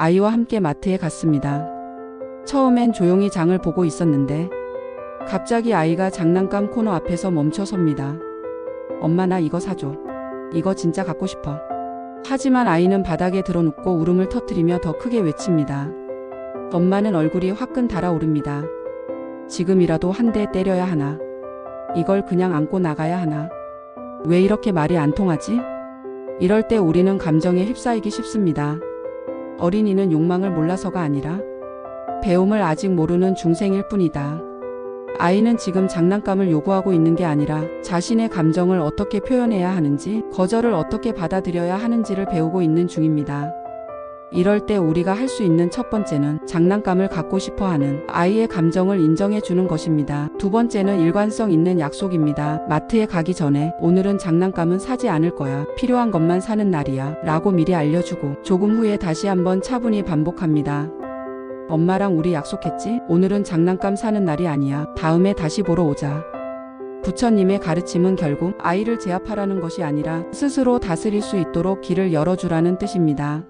아이와 함께 마트에 갔습니다. 처음엔 조용히 장을 보고 있었는데 갑자기 아이가 장난감 코너 앞에서 멈춰 섭니다. 엄마 나 이거 사줘. 이거 진짜 갖고 싶어. 하지만 아이는 바닥에 드러눕고 울음을 터뜨리며 더 크게 외칩니다. 엄마는 얼굴이 화끈 달아오릅니다. 지금이라도 한 대 때려야 하나? 이걸 그냥 안고 나가야 하나? 왜 이렇게 말이 안 통하지? 이럴 때 우리는 감정에 휩싸이기 쉽습니다. 어린이는 욕망을 몰라서가 아니라 배움을 아직 모르는 중생일 뿐이다. 아이는 지금 장난감을 요구하고 있는 게 아니라 자신의 감정을 어떻게 표현해야 하는지, 거절을 어떻게 받아들여야 하는지를 배우고 있는 중입니다. 이럴 때 우리가 할 수 있는 첫 번째는 장난감을 갖고 싶어 하는 아이의 감정을 인정해 주는 것입니다. 두 번째는 일관성 있는 약속입니다. 마트에 가기 전에 오늘은 장난감은 사지 않을 거야. 필요한 것만 사는 날이야. 라고 미리 알려주고 조금 후에 다시 한번 차분히 반복합니다. 엄마랑 우리 약속했지? 오늘은 장난감 사는 날이 아니야. 다음에 다시 보러 오자. 부처님의 가르침은 결국 아이를 제압하라는 것이 아니라 스스로 다스릴 수 있도록 길을 열어주라는 뜻입니다.